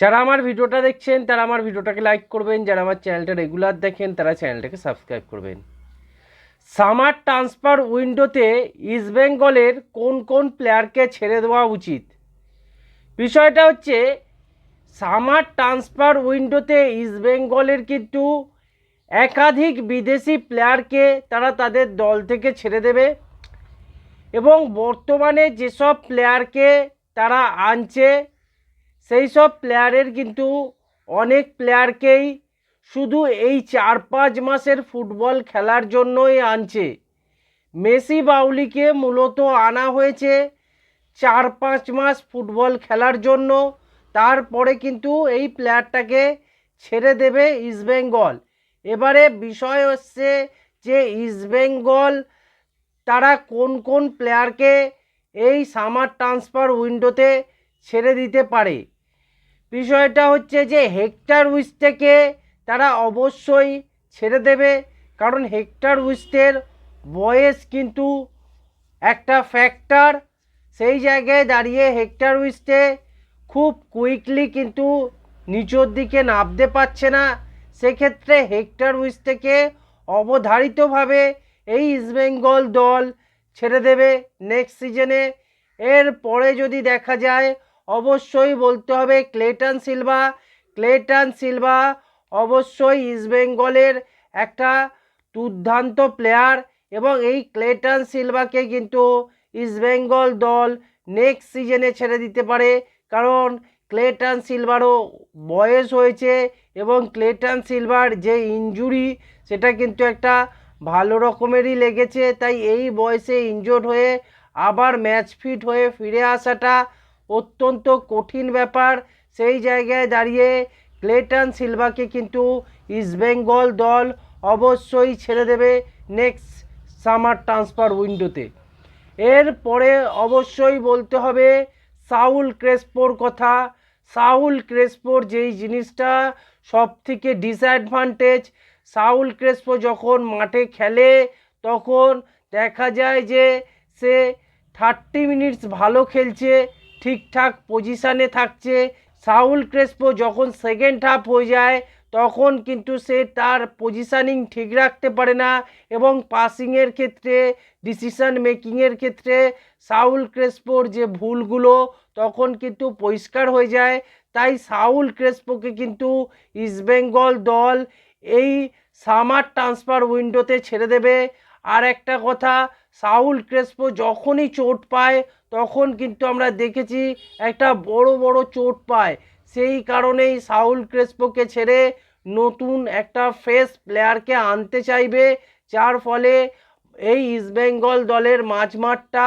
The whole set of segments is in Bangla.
যারা আমার ভিডিওটা দেখছেন, তারা আমার ভিডিওটাকে লাইক করবেন। যারা আমার চ্যানেলটা রেগুলার দেখেন, তারা চ্যানেলটাকে সাবস্ক্রাইব করবেন। সামার ট্রান্সফার উইন্ডোতে ইস্টবেঙ্গলের কোন কোন প্লেয়ারকে ছেড়ে দেওয়া উচিত? বিষয়টা হচ্ছে সামার ট্রান্সফার উইন্ডোতে ইস্টবেঙ্গলের কিন্তু একাধিক বিদেশি প্লেয়ারকে তারা তাদের দল থেকে ছেড়ে দেবে এবং বর্তমানে যেসব প্লেয়ারকে তারা আনছে সেই সব প্লেয়ারের কিন্তু অনেক প্লেয়ারকেই শুধু এই চার পাঁচ মাসের ফুটবল খেলার জন্যই আনছে। মেসি বাউলিকে মূলত আনা হয়েছে চার পাঁচ মাস ফুটবল খেলার জন্য। তারপরে কিন্তু এই প্লেয়ারটাকে ছেড়ে দেবে ইস্টবেঙ্গল এবারে বিষয় হচ্ছে যে ইস্টবেঙ্গল তারা কোন কোন প্লেয়ারকে এই সামার ট্রান্সফার উইন্ডোতে ছেড়ে দিতে পারে। বিষয়টা হচ্ছে যে হেক্টর উইস্টেকে তারা অবশ্যই ছেড়ে দেবে, কারণ হেক্টর উইস্টের বয়স কিন্তু একটা ফ্যাক্টর। সেই জায়গায় দাঁড়িয়ে হেক্টর উইস্টে খুব কুইকলি কিন্তু নিচের দিকে নামতে পারছে না। সেক্ষেত্রে হেক্টর উইস্টেকে অবধারিতভাবে এই ইস্টবেঙ্গল দল ছেড়ে দেবে নেক্সট সিজনে। এর পরে যদি দেখা যায় অবশ্যই বলতে হবে ক্লেটন সিলভা। ক্লেটন সিলভা অবশ্যই ইস্টবেঙ্গলের একটা দুর্দান্ত প্লেয়ার এবং এই ক্লেটন সিলভাকে কিন্তু ইস্টবেঙ্গল দল নেক্সট সিজনে ছেড়ে দিতে পারে। কারণ ক্লেটন সিলভারও বয়স হয়েছে এবং ক্লেটন সিলভার যে ইনজুরি সেটা কিন্তু একটা ভালো রকমেরই লেগেছে। তাই এই বয়সে ইনজোর্ড হয়ে আবার ম্যাচ ফিট হয়ে ফিরে আসাটা অত্যন্ত কঠিন ব্যাপার। সেই জায়গায় দাঁড়িয়ে ক্লেটন সিলভাকে কিন্তু ইস্টবেঙ্গল দল অবশ্যই ছেড়ে দেবে নেক্সট সামার ট্রান্সফার উইন্ডোতে। এরপরে অবশ্যই বলতে হবে সাউল ক্রেসপোর কথা। সাউল ক্রেসপোর যেই জিনিসটা সব থেকে ডিসঅ্যাডভান্টেজ সাউল ক্রেসপো যখন মাঠে খেলে তখন দেখা যায় যে সে থার্টি মিনিটস ভালো খেলছে। ঠিকঠাক পজিশানে থাকছে। সাউল ক্রেসপো যখন সেকেন্ড হাফ হয়ে যায়, তখন কিন্তু সে তার পজিশানিং ঠিক রাখতে পারে না এবং পাসিংয়ের ক্ষেত্রে ডিসিশন মেকিংয়ের ক্ষেত্রে সাউল ক্রেসপোর যে ভুলগুলো তখন কিন্তু পরিষ্কার হয়ে যায়। তাই সাউল ক্রেসপোকে কিন্তু ইস্টবেঙ্গল দল এই সামার ট্রান্সফার উইন্ডোতে ছেড়ে দেবে। আর একটা কথা সাউল ক্রেসপো যখনই চোট পায়, তখন কিন্তু আমরা দেখেছি একটা বড় বড় চোট পায়। সেই কারণেই সাউল ক্রেসপোকে ছেড়ে নতুন একটা ফ্রেশ প্লেয়ারকে আনতে চাইবে, যার ফলে এই ইস্টবেঙ্গল দলের মাঝমাঠটা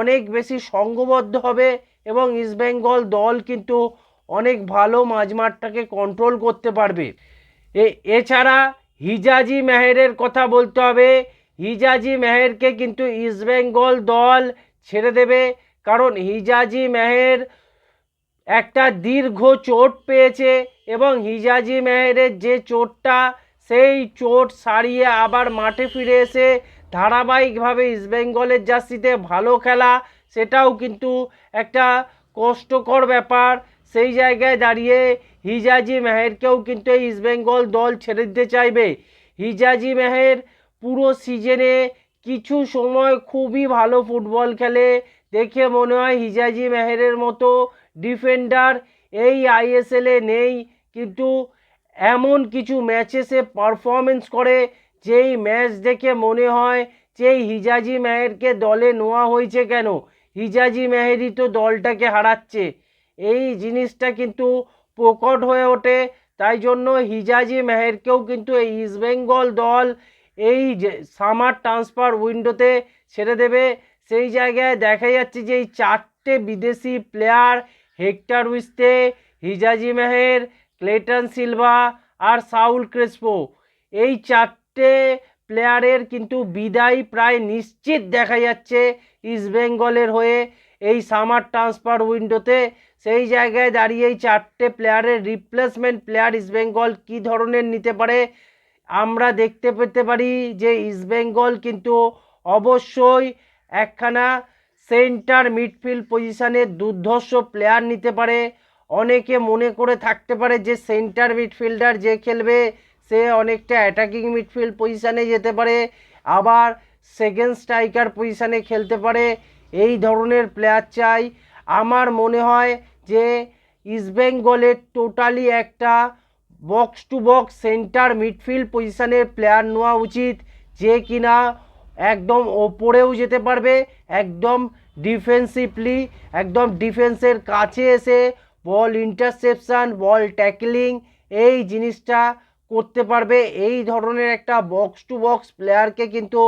অনেক বেশি সঙ্গবদ্ধ হবে এবং ইস্টবেঙ্গল দল কিন্তু অনেক ভালো মাঝমাঠটাকে কন্ট্রোল করতে পারবে। এছাড়া হিজাজি মেহেরের কথা বলতে হবে। হিজাজি মেহেরকে কিন্তু ইস্টবেঙ্গল দল ছেড়ে দেবে। কারণ হিজাজি মেহের একটা দীর্ঘ চোট পেয়েছে এবং হিজাজি মেহেরের যে চোটটা, সেই চোট সারিয়ে আবার মাঠে ফিরে এসে ধারাবাহিকভাবে ইস্টবেঙ্গলের জার্সিতে ভালো খেলা, সেটাও কিন্তু একটা কষ্টকর ব্যাপার। সেই জায়গায় দাঁড়িয়ে হিজাজি মেহেরকেও কিন্তু ইস্টবেঙ্গল দল ছেড়ে দিতে চাইবে। হিজাজি মেহের পুরো সিজনে কিছু সময় খুবই ভালো ফুটবল খেলে। দেখে মনে হয় হিজাজি মেহেরের মতো ডিফেন্ডার এই আইএসএলে নেই। কিন্তু এমন কিছু ম্যাচে সে পারফরমেন্স করে, যেই ম্যাচ দেখে মনে হয় যে হিজাজি মেহেরকে দলে নেওয়া হয়েছে কেন? হিজাজি মেহেরই তো দলটাকে হারাচ্ছে। এই জিনিসটা কিন্তু প্রকট হয়ে ওঠে। তাই জন্য হিজাজি মেহেরকেও কিন্তু এই ইস্টবেঙ্গল দল এই যে সামার ট্রান্সফার উইন্ডোতে ছেড়ে দেবে, সেই জায়গায় দেখা যাচ্ছে যে এই চারটে বিদেশি player Hector Yuste Hijazi Maher Cleiton Silva আর সাউল ক্রেসপো এই চারটে প্লেয়ারের কিন্তু বিদায় প্রায় নিশ্চিত দেখা যাচ্ছে ইস্টবেঙ্গলের হয়ে এই সামার ট্রান্সফার উইন্ডোতে সেই জায়গায় দাঁড়িয়ে এই চারটে প্লেয়ারের রিপ্লেসমেন্ট প্লেয়ার ইস্টবেঙ্গল কী ধরনের নিতে পারে আমরা দেখতে পেতে পারি যে ইস্টবেঙ্গল কিন্তু অবশ্যই একখানা সেন্টার মিডফিল্ড পজিশনে দুর্ধর্ষ প্লেয়ার নিতে পারে। অনেকে মনে করে থাকতে পারে যে সেন্টার মিডফিল্ডার যে খেলবে, সে অনেকটা অ্যাটাকিং মিডফিল্ড পজিশানে যেতে পারে। আবার সেকেন্ড স্ট্রাইকার পজিশানে খেলতে পারে। এই ধরনের প্লেয়ার চাই। আমার মনে হয় যে ইস্টবেঙ্গলের টোটালি একটা box to box centre midfield পজিশনের প্লেয়ার নেওয়া উচিত, যে কিনা একদম ওপরেও যেতে পারবে, একদম ডিফেন্সিভলি একদম ডিফেন্সের কাছে এসে বল ইন্টারসেপশন বল ট্যাকলিং এই জিনিসটা করতে পারবে। এই ধরনের একটা বক্স টু বক্স প্লেয়ারকে কিন্তু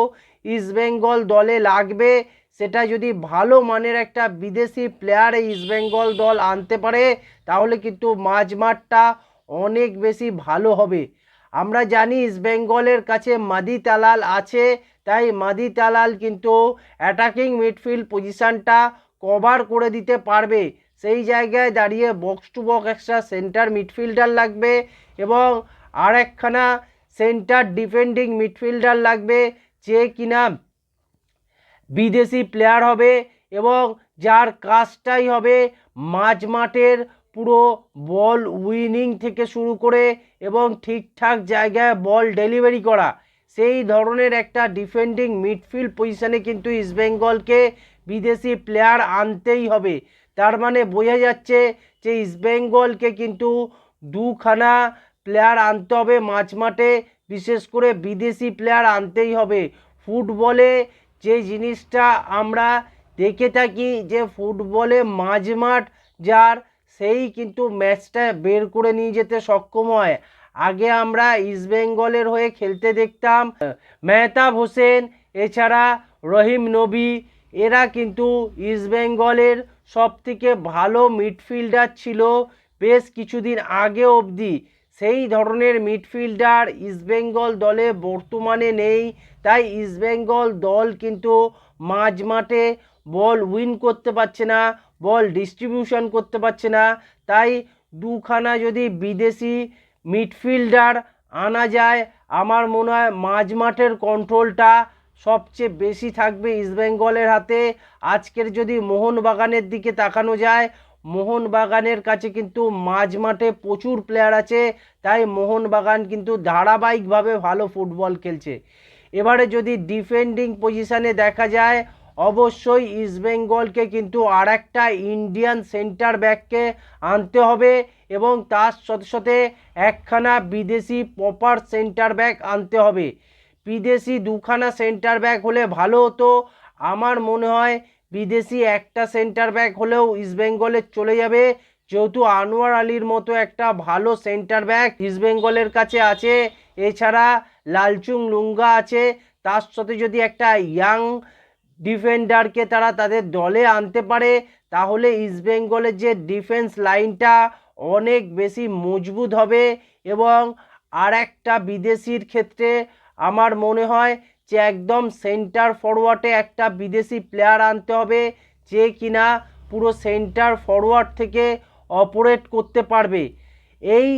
ইস্টবেঙ্গল দলে লাগবে। সেটা যদি ভালো মানের একটা বিদেশি প্লেয়ার ইস্টবেঙ্গল দল আনতে পারে, তাহলে কিন্তু মাঝমাঠটা অনেক বেশি ভালো হবে। আমরা জানি ইস্টবেঙ্গলের কাছে মাদি তালাল আছে, তাই মাদি তালাল কিন্তু অ্যাটাকিং মিডফিল্ড পজিশানটা কভার করে দিতে পারবে। সেই জায়গায় দাঁড়িয়ে বক্স টু বক্স একটা সেন্টার মিডফিল্ডার লাগবে এবং আর একখানা সেন্টার ডিফেন্ডিং মিডফিল্ডার লাগবে যে কিনা বিদেশি প্লেয়ার হবে এবং যার কাজটাই হবে মাঝ মাঠের পুরো বল উইনিং থেকে শুরু করে এবং ঠিকঠাক জায়গায় বল ডেলিভারি করা। সেই ধরনের একটা ডিফেন্ডিং মিডফিল্ড পজিশানে কিন্তু ইস্টবেঙ্গলকে বিদেশি প্লেয়ার আনতেই হবে। তার মানে বোঝা যাচ্ছে যে ইস্টবেঙ্গলকে কিন্তু দুখানা প্লেয়ার আনতে হবে মাঝ মাঠে, বিশেষ করে বিদেশি প্লেয়ার আনতেই হবে। ফুটবলে যে জিনিসটা আমরা দেখে থাকি যে ফুটবলে মাঝমাঠ যার সেই কিন্তু ম্যাচটা বের করে নিয়ে যেতে সক্ষম হয়। আগে আমরা ইস্টবেঙ্গলের হয়ে খেলতে দেখতাম। মেহতাব হোসেন, এছাড়া রহিম নবী, এরা কিন্তু ইস্টবেঙ্গলের সব থেকে ভালো মিডফিল্ডার ছিল বেশ কিছুদিন আগে অবধি। সেই ধরনের মিডফিল্ডার ইস্টবেঙ্গল দলে বর্তমানে নেই। তাই ইস্টবেঙ্গল দল কিন্তু মাঝ মাঠে বল উইন করতে পারছে না। বল ডিস্ট্রিবিউশন করতে পারছে না। তাই দুখানা যদি বিদেশি মিডফিল্ডার আনা যায়, আমার মনে হয় মাঝ মাঠের কন্ট্রোলটা সবচেয়ে বেশি থাকবে ইস্টবেঙ্গলের হাতে। আজকের যদি মোহনবাগানের দিকে তাকানো যায়, মোহনবাগানের কাছে কিন্তু মাঝ মাঠে প্রচুর প্লেয়ার আছে। তাই মোহনবাগান কিন্তু ধারাবাহিকভাবে ভালো ফুটবল খেলছে। এবারে যদি ডিফেন্ডিং পজিশানে দেখা যায় অবশ্যই ইস্টবেঙ্গলকে কিন্তু আর একটা ইন্ডিয়ান সেন্টার ব্যাককে আনতে হবে এবং তার সাথে সাথে একখানা বিদেশি প্রপার সেন্টার ব্যাক আনতে হবে। বিদেশি দুখানা সেন্টার ব্যাক হলে ভালো হতো। আমার মনে হয় বিদেশি একটা সেন্টার ব্যাক হলেও ইস্টবেঙ্গলের চলে যাবে। যেহেতু আনোয়ার আলীর মতো একটা ভালো সেন্টার ব্যাক ইস্টবেঙ্গলের কাছে আছে। এছাড়া লালচুং লুঙ্গা আছে। তার সাথে যদি একটা ইয়াং ডিফেন্ডারকে তারা তাদের দলে আনতে পারে, তাহলে ইস্টবেঙ্গলের যে ডিফেন্স লাইনটা অনেক বেশি মজবুত হবে এবং আর একটা বিদেশির ক্ষেত্রে আমার মনে হয় যে একদম সেন্টার ফরওয়ার্ডে একটা বিদেশি প্লেয়ার আনতে হবে যে কিনা পুরো সেন্টার ফরওয়ার্ড থেকে অপারেট করতে পারবে। এই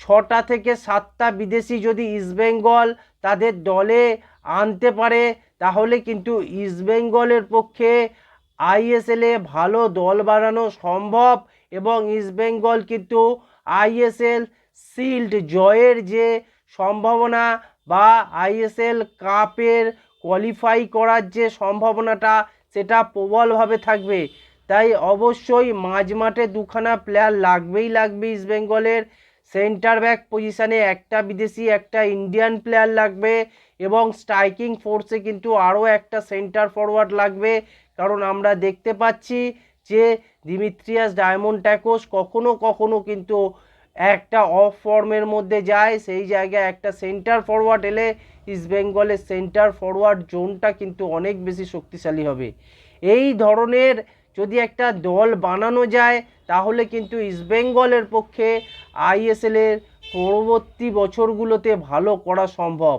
ছটা থেকে সাতটা বিদেশি যদি ইস্টবেঙ্গল তাদের দলে আনতে পারে তাহলে কিন্তু ইস্টবেঙ্গলের পক্ষে আইএসএলে ভালো দল বানানো সম্ভব এবং ইস্টবেঙ্গল কিন্তু আইএসএল সিল্ড জয়ের যে সম্ভাবনা বা আইএসএল কাপের কোয়ালিফাই করার যে সম্ভাবনাটা, সেটা প্রবলভাবে থাকবে। তাই অবশ্যই মাঝমাঠে দুখানা প্লেয়ার লাগবেই লাগবে ইস্টবেঙ্গলের সেন্টার ব্যাক পজিশানে একটা বিদেশি, একটা ইন্ডিয়ান প্লেয়ার লাগবে। এবং স্ট্রাইকিং ফোর্সে কিন্তু আরও একটা সেন্টার ফরওয়ার্ড লাগবে। কারণ আমরা দেখতে পাচ্ছি যে দিমিত্রিয়াস ডায়মন্ড ট্যাকোস কখনো কখনো কিন্তু একটা অফ ফর্মের মধ্যে যায়। সেই জায়গায় একটা সেন্টার ফরওয়ার্ড এলে ইস্টবেঙ্গলের সেন্টার ফরওয়ার্ড জোনটা কিন্তু অনেক বেশি শক্তিশালী হবে। এই ধরনের যদি একটা দল বানানো যায়, তাহলে কিন্তু ইস্টবেঙ্গলের পক্ষে আইএসএলের পরবর্তী বছরগুলোতে ভালো করা সম্ভব।